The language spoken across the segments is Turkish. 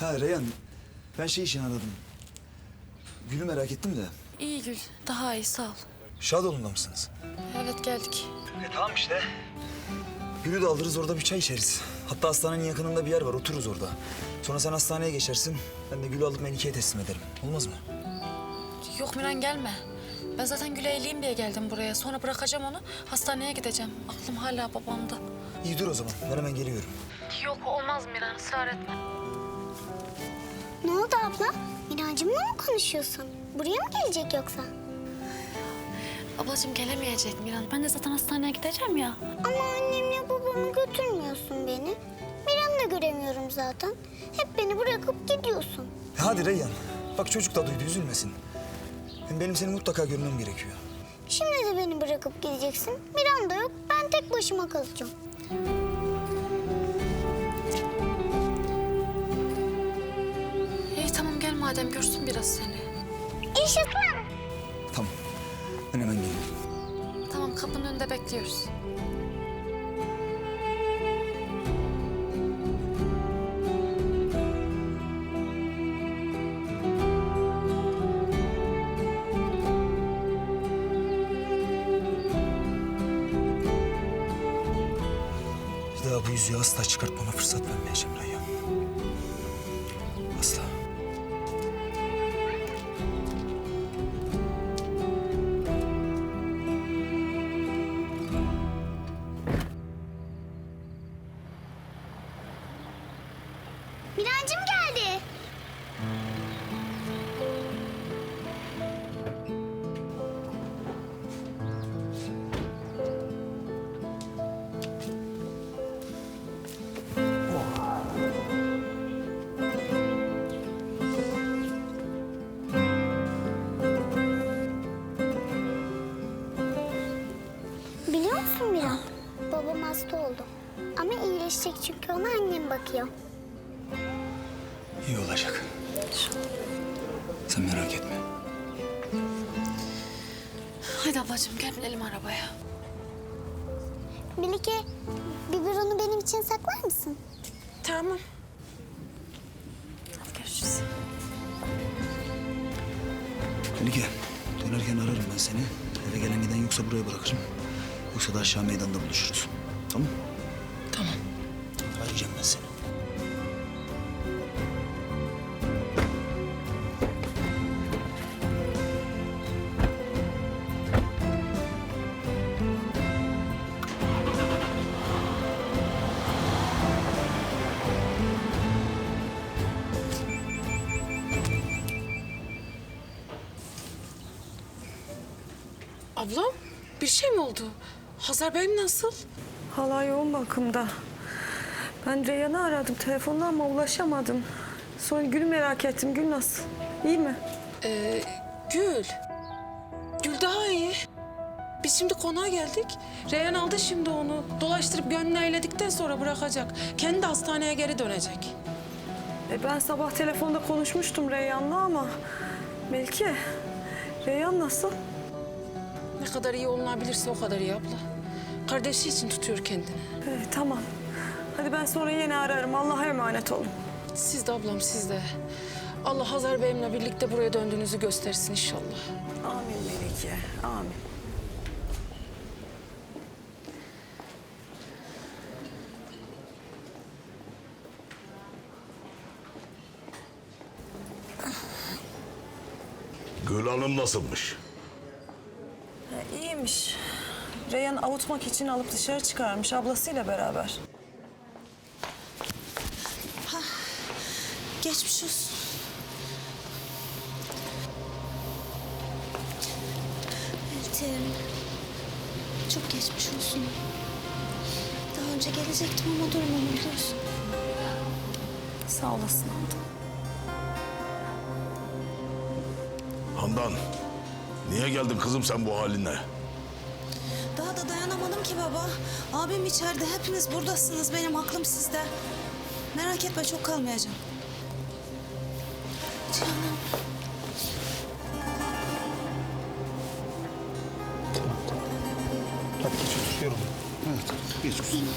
Ha Reyhan, ben şey için aradım. Gül'ü merak ettim de. İyi Gül, daha iyi sağ ol. Şadoğlu'nda mısınız? Evet geldik. E tamam işte. Gül'ü de alırız orada bir çay içeriz. Hatta hastanenin yakınında bir yer var otururuz orada. Sonra sen hastaneye geçersin. Ben de Gül'ü alıp Melike'ye teslim ederim. Olmaz mı? Yok Miran gelme. Ben zaten Gül'e iyiliğim diye geldim buraya. Sonra bırakacağım onu, hastaneye gideceğim. Aklım hala babamda. İyi dur o zaman. Ben hemen geliyorum. Yok olmaz Miran, ısrar etme. Ne oldu abla? Mirancımla mı konuşuyorsun? Buraya mı gelecek yoksa? Ablacığım gelemeyecek Miran. Ben de zaten hastaneye gideceğim ya. Ama annemle babamı götürmüyorsun beni. Miran'ı da göremiyorum zaten. Hep beni bırakıp gidiyorsun. E hadi Reyhan. Bak çocuk da duydu üzülmesin. Hem benim seni mutlaka görmem gerekiyor. Şimdi de beni bırakıp gideceksin. Miran da yok. Ben tek başıma kalacağım. Madem görsün biraz seni. Yaşasın. Tamam. Ben hemen geliyorum. Tamam kapının önünde bekliyoruz. Bir daha bu yüzüğü asla çıkartmana fırsat vermeyeceğim Reyhan. Mirancım geldi. Biliyor musun Miran? Babam hasta oldu. Ama iyileşecek çünkü ona annem bakıyor. İyi olacak. Sen merak etme. Hadi ablacığım gel binelim arabaya. Melike, biberonu benim için saklar mısın? Tamam. Hadi görüşürüz. Melike, dönerken ararım ben seni. Eve gelen giden yoksa buraya bırakırım. Yoksa da aşağı meydanda buluşuruz. Tamam? Tamam. Arayacağım ben seni. Ablam bir şey mi oldu? Hazar Bey'im nasıl? Hala yoğun bakımda. Ben Reyhan'ı aradım telefonla ama ulaşamadım. Sonra Gül'ü merak ettim. Gül nasıl? İyi mi? Ee, Gül. Gül daha iyi. Biz şimdi konağa geldik. Reyhan aldı şimdi onu. Dolaştırıp gönlünü eğledikten sonra bırakacak. Kendi hastaneye geri dönecek. E ben sabah telefonda konuşmuştum Reyhan'la ama... Melike, Reyhan nasıl? Ne kadar iyi olunabilirse o kadar iyi abla. Kardeşi için tutuyor kendini. E, tamam. Hadi ben sonra yine ararım. Allah'a emanet olun. Siz de ablam siz de. Allah Hazar Bey'imle birlikte buraya döndüğünüzü göstersin inşallah. Amin Melike, amin. Gül Hanım nasılmış? İyiymiş. Reyhan avutmak için alıp dışarı çıkarmış ablasıyla beraber. Geçmiş olsun. Eltim. Çok geçmiş olsun. Daha önce gelecektim ama durumunu biliyorsun. Sağ olasın abla. Handan, niye geldin kızım sen bu haline? Ki baba. Abim içeride, hepiniz buradasınız. Benim aklım sizde. Merak etme, çok kalmayacağım. Canım. Hadi geç otur, yorulma. Evet, geç kuzum.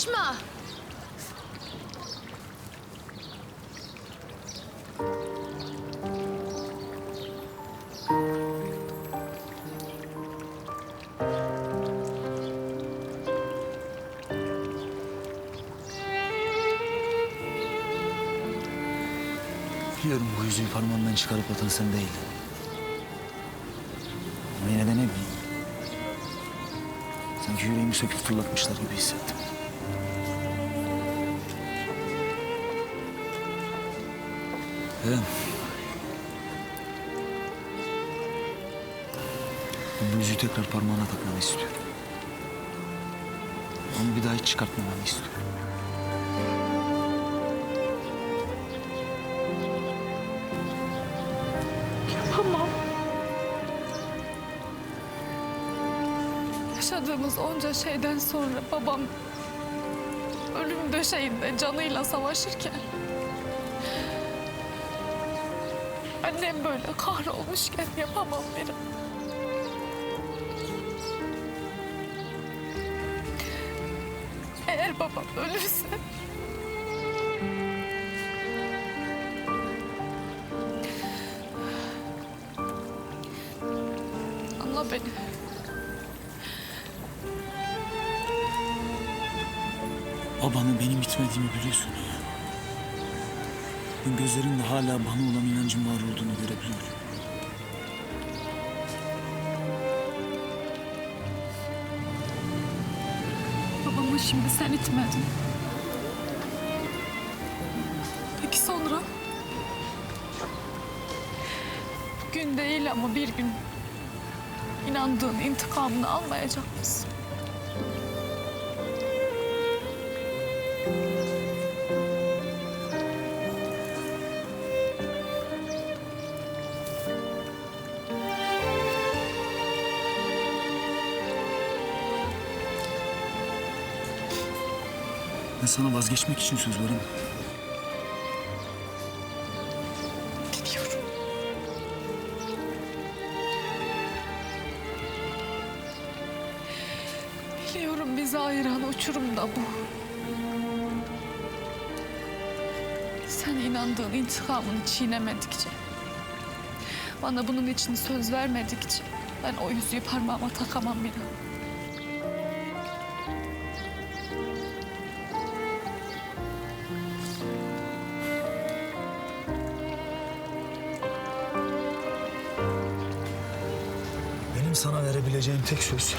Yaklaşma. Biliyorum bu yüzüğü parmağından çıkarıp atan sen değildin. Ama yine de ne bileyim. Sanki yüreğimi söküp fırlatmışlar gibi hissettim. Eren. Ben bu yüzüğü tekrar parmağına takmanı istiyorum. Onu bir daha hiç çıkartmamanı istiyorum. Yapamam. Yaşadığımız onca şeyden sonra babam ölüm döşeğinde canıyla savaşırken annem böyle kahrolmuşken yapamam benim. Eğer babam ölürse anla beni. Babanın benim bitmediğimi biliyorsun. Ben gözlerimle hala bana olan inancın var olduğunu görebiliyorum. Babamı şimdi sen itmedin. Peki sonra? Bugün değil ama bir gün inandığın intikamını almayacak mısın? Sana vazgeçmek için söz veremem. Biliyorum. Biliyorum bizi ayıran uçurum da bu. Sen inandığın intikamını çiğnemedikçe, bana bunun için söz vermedikçe ben o yüzüğü parmağıma takamam bir daha. Sana verebileceğim tek söz...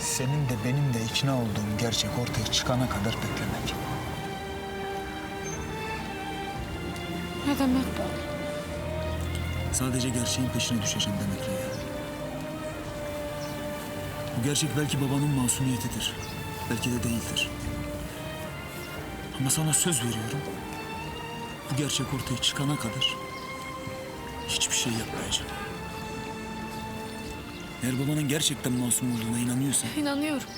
...senin de benim de ikna olduğum gerçek ortaya çıkana kadar beklemek. Ne demek bu? Sadece gerçeğin peşine düşeceğim demek Reyhan. Bu gerçek belki babanın masumiyetidir. Belki de değildir. Ama sana söz veriyorum. Bu gerçek ortaya çıkana kadar hiçbir şey yapmayacağım. Eğer babanın gerçekten masum olduğuna inanıyorsan İnanıyorum.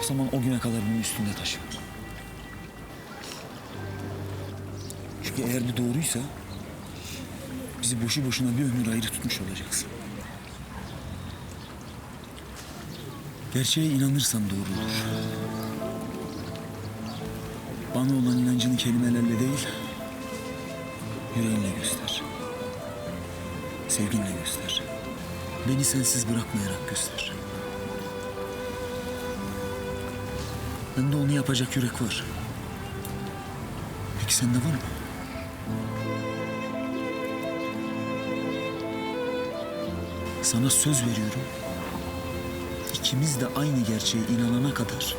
o zaman o güne kadar bunu üstünde taşı. Çünkü eğer bu doğruysa bizi boşu boşuna bir ömür ayrı tutmuş olacaksın. Gerçeğe inanırsan doğru olur. Bana olan inancını kelimelerle değil, yüreğinle göster. Sevginle göster. Beni sensiz bırakmayarak göster. Bende onu yapacak yürek var. Peki sende var mı? Sana söz veriyorum. İkimiz de aynı gerçeğe inanana kadar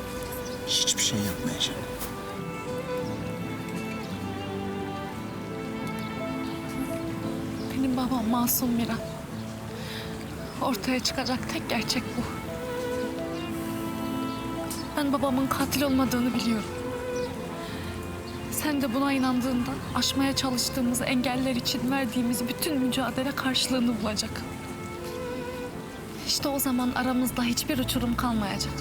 hiçbir şey yapmayacağım. Babam masum Miran. Ortaya çıkacak tek gerçek bu. Ben babamın katil olmadığını biliyorum. Sen de buna inandığında aşmaya çalıştığımız engeller için verdiğimiz bütün mücadele karşılığını bulacak. İşte o zaman aramızda hiçbir uçurum kalmayacak.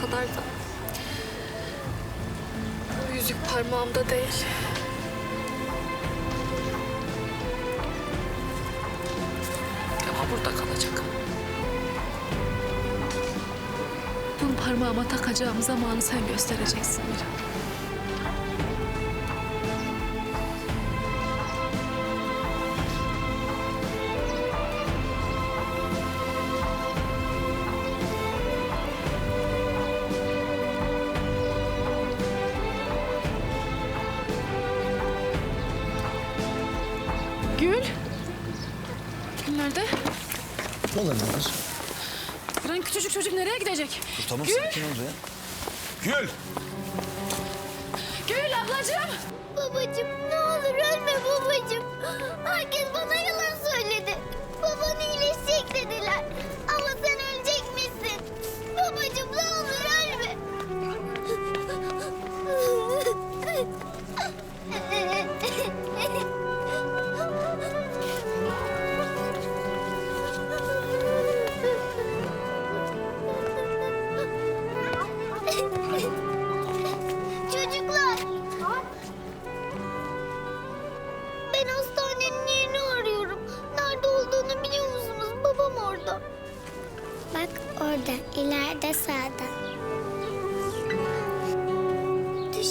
Kadar da. O yüzük parmağımda değil. Ama burada kalacak. Bunu parmağıma takacağım zamanı sen göstereceksin Miran. Kız? Lan küçücük çocuk nereye gidecek? Dur tamam Gül. sakin ol ya. Gül! Gül ablacığım. Babacığım ne olur ölme babacığım.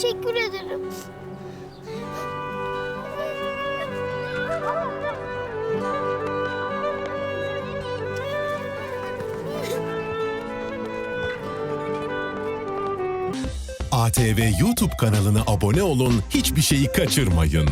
Teşekkür ederim. ATV YouTube kanalına abone olun, hiçbir şeyi kaçırmayın.